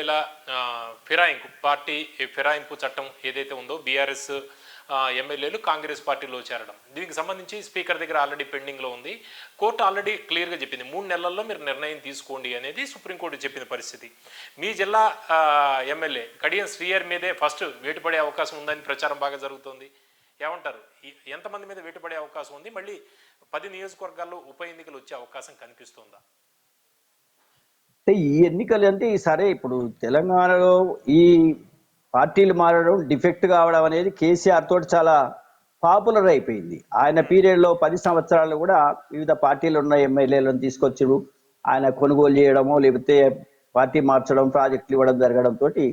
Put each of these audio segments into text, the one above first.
వేల ఫిరాయింపు పార్టీ ఫిరాయింపు చట్టం ఏదైతే ఉందో బీఆర్ఎస్ ఎమ్మెల్యేలు కాంగ్రెస్ పార్టీలో చేరడం. దీనికి సంబంధించి స్పీకర్ దగ్గర ఆల్రెడీ పెండింగ్లో ఉంది. కోర్టు ఆల్రెడీ క్లియర్గా చెప్పింది. మూడు నెలల్లో మీరు నిర్ణయం తీసుకోండి అనేది సుప్రీంకోర్టు చెప్పిన పరిస్థితి. మీ జిల్లా ఎమ్మెల్యే కడియం శ్రీయర్ మీదే ఫస్ట్ వేటుపడే అవకాశం ఉందని ప్రచారం బాగా జరుగుతోంది. ఏమంటారు? ఎంతమంది మీద వేటుపడే అవకాశం ఉంది? మళ్ళీ పది నియోజకవర్గాల్లో ఉప ఎన్నికలు వచ్చే అవకాశం కనిపిస్తుందా? అంటే ఈ ఎన్నికలు అంటే ఈ సరే ఇప్పుడు తెలంగాణలో ఈ పార్టీలు మారడం డిఫెక్ట్ కావడం అనేది కేసీఆర్ తోటి చాలా పాపులర్ అయిపోయింది. ఆయన పీరియడ్లో పది సంవత్సరాలు కూడా వివిధ పార్టీలు ఉన్న ఎమ్మెల్యేలను తీసుకొచ్చారు ఆయన కొనుగోలు చేయడము లేకపోతే పార్టీ మార్చడం ప్రాజెక్టులు ఇవ్వడం జరగడం తోటి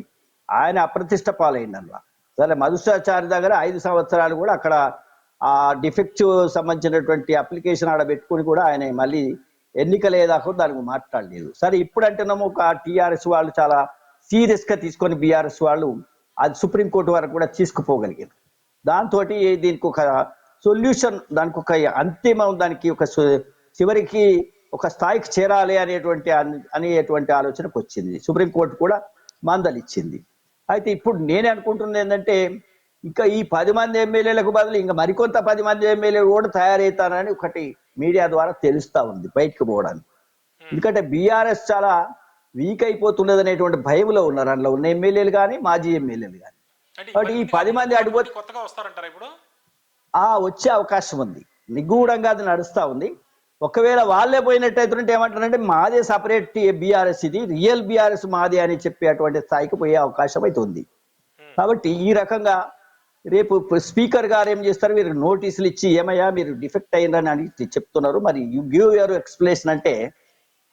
ఆయన అప్రతిష్ట పాలైంది అందులో సరే మధుసాచారి దగ్గర ఐదు సంవత్సరాలు కూడా అక్కడ ఆ డిఫెక్ట్ సంబంధించినటువంటి అప్లికేషన్ ఆడ పెట్టుకుని కూడా ఆయన మళ్ళీ ఎన్నికలేదాకో దానికి మాట్లాడలేదు. సరే ఇప్పుడు అంటేనేమో ఒక టీఆర్ఎస్ వాళ్ళు చాలా సీరియస్గా తీసుకొని బీఆర్ఎస్ వాళ్ళు అది సుప్రీంకోర్టు వరకు కూడా తీసుకుపోగలిగారు. దాంతో దీనికి ఒక సొల్యూషన్ దానికి ఒక అంతిమం దానికి ఒక చివరికి ఒక స్థాయికి చేరాలి అనేటువంటి అనేటువంటి ఆలోచనకు వచ్చింది. సుప్రీంకోర్టు కూడా మందలు ఇచ్చింది. అయితే ఇప్పుడు నేను అనుకుంటున్నది ఏంటంటే ఇంకా ఈ పది మంది ఎమ్మెల్యేలకు బదులు ఇంకా మరికొంత పది మంది ఎమ్మెల్యేలు కూడా తయారవుతారని ఒకటి మీడియా ద్వారా తెలుస్తా ఉంది బయటకు పోవడానికి. ఎందుకంటే బీఆర్ఎస్ చాలా వీక్ అయిపోతున్నది అనేటువంటి భయంలో ఉన్నారు. అందులో ఉన్న ఎమ్మెల్యేలు కానీ మాజీ ఎమ్మెల్యేలు కానీ. కాబట్టి ఈ పది మంది అడిగిపోతే కొత్తగా వస్తారంటారా ఇప్పుడు? ఆ వచ్చే అవకాశం ఉంది. నిగూఢంగా అది నడుస్తా ఉంది. ఒకవేళ వాళ్ళే పోయినట్టయితుంటే ఏమంటారంటే మాదే సపరేట్ బీఆర్ఎస్ ఇది రియల్ బీఆర్ఎస్ మాదే అని చెప్పేటువంటి స్థాయికి పోయే అవకాశం అయితే ఉంది. కాబట్టి ఈ రకంగా రేపు స్పీకర్ గారు ఏం చేస్తారు? మీరు నోటీసులు ఇచ్చి ఏమయ్యా? మీరు డిఫెక్ట్ అయ్యిందని అని చెప్తున్నారు. మరి యు గివ్ యువర్ ఎక్స్ప్లెనేషన్ అంటే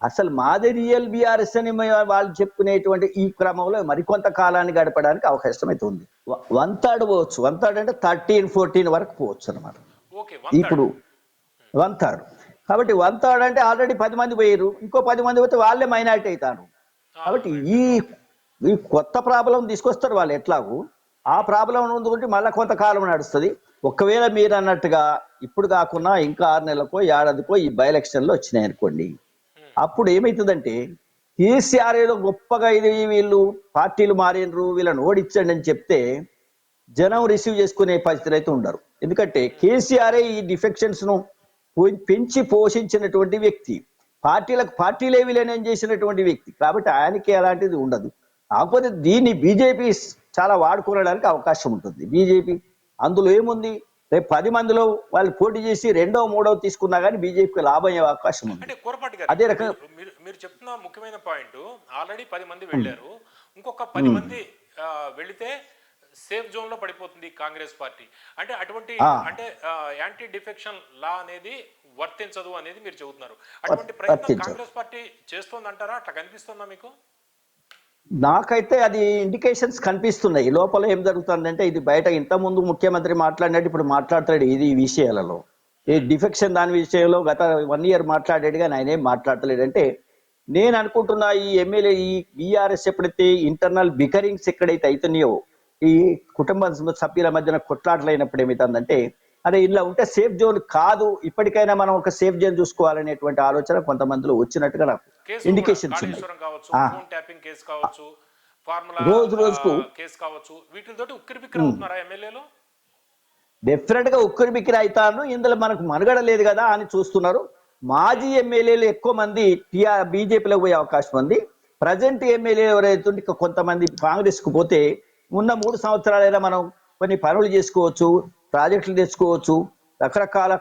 అసలు మాదే రియల్ బీఆర్ఎస్ అని వాళ్ళు చెప్పుకునేటువంటి ఈ క్రమంలో మరికొంత కాలాన్ని గడపడానికి అవకాశం అయితే ఉంది. వన్ థర్డ్ పోవచ్చు. వన్ థర్డ్ అంటే థర్టీన్ ఫోర్టీన్ వరకు పోవచ్చు అనమాట ఇప్పుడు వన్ థర్డ్. కాబట్టి వన్ థర్డ్ అంటే ఆల్రెడీ పది మంది పోయారు ఇంకో పది మంది పోతే వాళ్ళే మైనారిటీ అవుతారు. కాబట్టి ఈ ఈ కొత్త ప్రాబ్లం తీసుకొస్తారు వాళ్ళు ఎట్లాగూ. ఆ ప్రాబ్లం ఉందుకుంటే మళ్ళీ కొంతకాలం నడుస్తుంది. ఒకవేళ మీరు అన్నట్టుగా ఇప్పుడు కాకుండా ఇంకా ఆరు నెలలకో ఏడాదికో ఈ బై ఎలక్షన్లు వచ్చినాయి అనుకోండి. అప్పుడు ఏమవుతుందంటే కేసీఆర్ ఏదో గొప్పగా ఇది వీళ్ళు పార్టీలు మారినరు వీళ్ళని ఓడించండి అని చెప్తే జనం రిసీవ్ చేసుకునే పరిస్థితులు అయితే ఉండరు. ఎందుకంటే కేసీఆర్ ఈ డిఫెక్షన్స్ను పెం- పెంచి పోషించినటువంటి వ్యక్తి. పార్టీలకు పార్టీలే విలీనం చేసినటువంటి వ్యక్తి. కాబట్టి ఆయనకి అలాంటిది ఉండదు. కాకపోతే దీన్ని బీజేపీ చాలా వాడుకోవడానికి అవకాశం ఉంటుంది. బీజేపీ అందులో ఏముంది? రేపు పది మందిలో వాళ్ళు పోటీ చేసి రెండో మూడో తీసుకున్నా కానీ బీజేపీకి లాభం అయ్యే అవకాశం ఉంది. అంటే కోరపాటి గారు అదే రకం- మీరు- చెప్తున్న ముఖ్యమైన పాయింట్ ఆల్రెడీ పది మంది వెళ్ళారు. ఇంకొక పది మంది వెళితే సేఫ్ జోన్లో పడిపోతుంది కాంగ్రెస్ పార్టీ. అంటే అటువంటి. అంటే యాంటీ డిఫెక్షన్ లా అనేది వర్తించదు అనేది మీరు చెబుతున్నారు. అటువంటి ప్రయత్నం. కాంగ్రెస్ పార్టీ చేస్తోందంటారా? అట్లా కనిపిస్తుందా మీకు? నాకైతే అది ఇండికేషన్స్ కనిపిస్తున్నాయి. లోపల ఏం జరుగుతుందంటే ఇది బయట ఇంతకుముందు ముఖ్యమంత్రి మాట్లాడినట్టు ఇప్పుడు మాట్లాడతాడు ఇది ఈ విషయాలలో. ఈ డిఫెక్షన్ దాని విషయంలో గత వన్ ఇయర్ మాట్లాడాడు కానీ ఆయన ఏం మాట్లాడలేడు అంటే నేను అనుకుంటున్నా ఈ ఎమ్మెల్యే ఈ బీఆర్ఎస్ ఎప్పుడైతే ఇంటర్నల్ బికరింగ్స్ ఎక్కడైతే అవుతున్నాయో ఈ కుటుంబ సభ్యుల మధ్యన కొట్లాటలు అయినప్పుడు ఏమవుతుందంటే అరే ఇలా ఉంటే సేఫ్ జోన్ కాదు. ఇప్పటికైనా మనం ఒక సేఫ్ జోన్ చూసుకోవాలనేటువంటి ఆలోచన కొంతమందిలో వచ్చినట్టుగా నాకు ఇండికేషన్స్ ఫార్ములా రోజు రోజుకు. ఆ, కేసు కావచ్చు వీటితోటి ఉక్కిరి బిక్కిరి అవుతున్నారా ఎమ్మెల్యేలు? డెఫినెట్గా ఉక్కరి బిక్కిరి అవుతాను. ఇందులో మనకు మనుగడ లేదు కదా అని చూస్తున్నారు. మాజీ ఎమ్మెల్యేలు ఎక్కువ మంది టీఆర్ బీజేపీలో పోయే అవకాశం ఉంది. ప్రజెంట్ ఎమ్మెల్యే ఎవరైతే ఉంటే ఇంకా కొంతమంది కాంగ్రెస్కు పోతే ఉన్న మూడు సంవత్సరాలైనా మనం కొన్ని పనులు చేసుకోవచ్చు. ప్రాజెక్టులు తెచ్చుకోవచ్చు. రకరకాల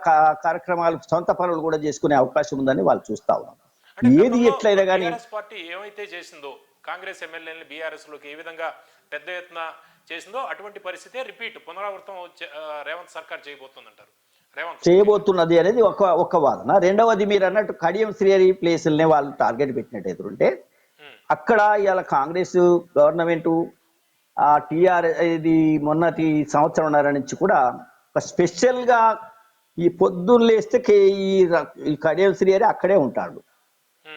కార్యక్రమాలు సొంత పనులు కూడా చేసుకునే అవకాశం ఉందని వాళ్ళు చూస్తా ఉన్నారు. ఏది ఎట్లయినా కానీ పార్టీ ఏమైతే చేసిందో కాంగ్రెస్ ఎమ్మెల్యేని బీఆర్ఎస్లోకి ఏ విధంగా పెద్ద ఎత్తున చేసిందో అటువంటి పరిస్థితే రిపీట్ పునరావృతం రేవంత్ సర్కార్ చేయబోతుందంటారు. రేవంత్ చేయబోతున్నది అనేది ఒక ఒక వాదన. రెండవది మీరు అన్నట్టు కడియం శ్రీహరి ప్లేసులనే వాళ్ళు టార్గెట్ పెట్టినట్టు ఎదురుంటే అక్కడ ఇవాళ కాంగ్రెస్ గవర్నమెంట్ ఆ టిఆర్ ఇది మొన్నటి సంవత్సరంన్నర నుంచి కూడా ఒక స్పెషల్గా ఈ పొద్దున్న లేస్తే కే- ఈ కడియం శ్రీహరి అక్కడే ఉంటాడు.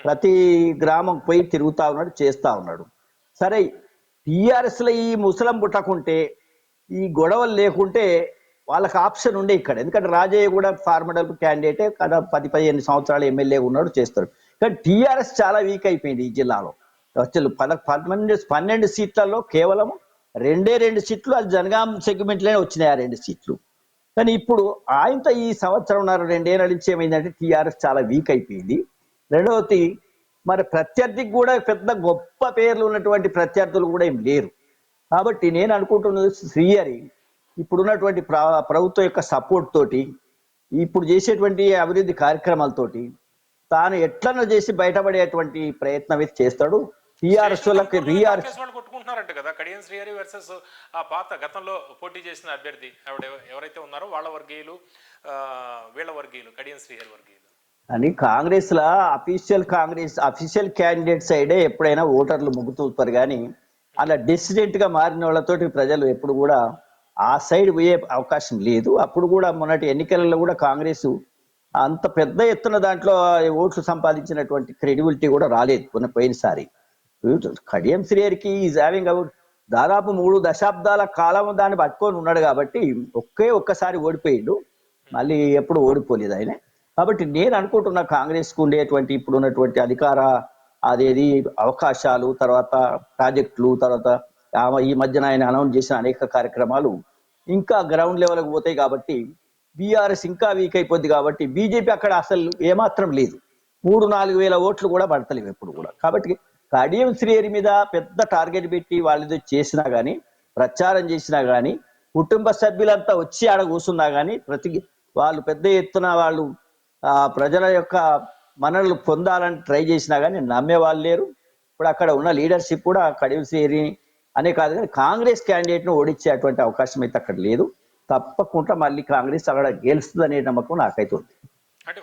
ప్రతి గ్రామం పోయి తిరుగుతా ఉన్నాడు చేస్తా ఉన్నాడు. సరే టీఆర్ఎస్లో ఈ ముసలం పుట్టకుంటే ఈ గొడవలు లేకుంటే వాళ్ళకి ఆప్షన్ ఉండే ఇక్కడ. ఎందుకంటే రాజయ్య కూడా ఫార్మడల్ క్యాండిడేటే కదా పది పదిహేను సంవత్సరాలు ఎమ్మెల్యే ఉన్నాడు చేస్తాడు. కానీ టీఆర్ఎస్ చాలా వీక్ అయిపోయింది ఈ జిల్లాలో. అసలు పద పన్నెండు పన్నెండు సీట్లలో కేవలం రెండే రెండు సీట్లు అది జనగాం సెగ్మెంట్లోనే వచ్చినాయి ఆ రెండు సీట్లు. కానీ ఇప్పుడు ఆయనతో ఈ సంవత్సరంన్నర రెండేళ్ళ నుంచి ఏమైందంటే టీఆర్ఎస్ చాలా వీక్ అయిపోయింది. రెండవది మరి ప్రత్యర్థికి కూడా పెద్ద గొప్ప పేర్లు ఉన్నటువంటి ప్రత్యర్థులు కూడా ఏం లేరు. కాబట్టి నేను అనుకుంటున్నది శ్రీహరి ఇప్పుడున్నటువంటి ప్రభుత్వం యొక్క సపోర్ట్ తోటి ఇప్పుడు చేసేటువంటి అభివృద్ధి కార్యక్రమాలతోటి తాను ఎట్లనో చేసి బయటపడేటువంటి ప్రయత్నం అయితే చేస్తాడు. టీఆర్ఎస్ వాళ్ళకి రీఆర్ కాంగ్రెస్ వాళ్ళు కొట్టుకుంటున్నారంట కదా. కడియం శ్రీహరి వర్సెస్ ఆ పాత గతంలో పోటీ చేసిన అభ్యర్థి ఆవిడ ఎవ- ఎవరైతే ఉన్నారో వాళ్ళ వర్గీయులు వీళ్ళ వర్గీయులు కడియం శ్రీహరి వర్గీయులు. అని కాంగ్రెస్ లా అఫీషియల్ కాంగ్రెస్ అఫీషియల్ క్యాండిడేట్ సైడే ఎప్పుడైనా ఓటర్లు మొగ్గుతూపారు కానీ అలా డిసిడెంట్గా మారిన వాళ్ళతోటి ప్రజలు ఎప్పుడు కూడా ఆ సైడ్ పోయే అవకాశం లేదు. అప్పుడు కూడా మొన్నటి ఎన్నికలలో కూడా కాంగ్రెస్ అంత పెద్ద ఎత్తున దాంట్లో ఓట్లు సంపాదించినటువంటి క్రెడిబిలిటీ కూడా రాలేదు పోయిన పోయినసారి. కడియం శ్రేయర్కి ఈజ్ హ్యావింగ్ దాదాపు మూడు దశాబ్దాల కాలం దాన్ని పట్టుకొని ఉన్నాడు కాబట్టి ఒకే ఒక్కసారి ఓడిపోయిండు. మళ్ళీ ఎప్పుడు ఓడిపోలేదు ఆయన. కాబట్టి నేను అనుకుంటున్నా కాంగ్రెస్కు ఉండేటువంటి ఇప్పుడు ఉన్నటువంటి అధికార అదేది అవకాశాలు తర్వాత ప్రాజెక్టులు తర్వాత ఈ మధ్యన ఆయన అనౌన్స్ చేసిన అనేక కార్యక్రమాలు ఇంకా గ్రౌండ్ లెవెల్కి పోతాయి కాబట్టి బీఆర్ఎస్ ఇంకా వీక్ అయిపోద్ది కాబట్టి బీజేపీ అక్కడ అసలు ఏమాత్రం లేదు. మూడు నాలుగు వేల ఓట్లు కూడా పడతలేవు ఎప్పుడు కూడా. కాబట్టి కడియం శ్రీహరి మీద పెద్ద టార్గెట్ పెట్టి వాళ్ళది చేసినా కానీ ప్రచారం చేసినా కానీ కుటుంబ సభ్యులంతా వచ్చి ఆడ కూర్చున్నా కానీ ప్రతి వాళ్ళు పెద్ద ఎత్తున వాళ్ళు ఆ ప్రజల యొక్క మనలు పొందాలని ట్రై చేసినా కానీ నమ్మే వాళ్ళు లేరు. ఇప్పుడు అక్కడ ఉన్న లీడర్షిప్ కూడా కడియం శ్రీహరి అనే కాదు కానీ కాంగ్రెస్ క్యాండిడేట్ను ఓడించేటువంటి అవకాశం అయితే అక్కడ లేదు. తప్పకుండా మళ్ళీ కాంగ్రెస్ అక్కడ గెలుస్తుంది అనే నమ్మకం నాకైతే ఉంది. అంటే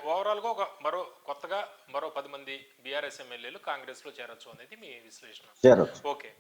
ఎమ్మెల్యేలు కాంగ్రెస్లో చేరొచ్చు అనేది మీ విశ్లేషణ. ఓకే.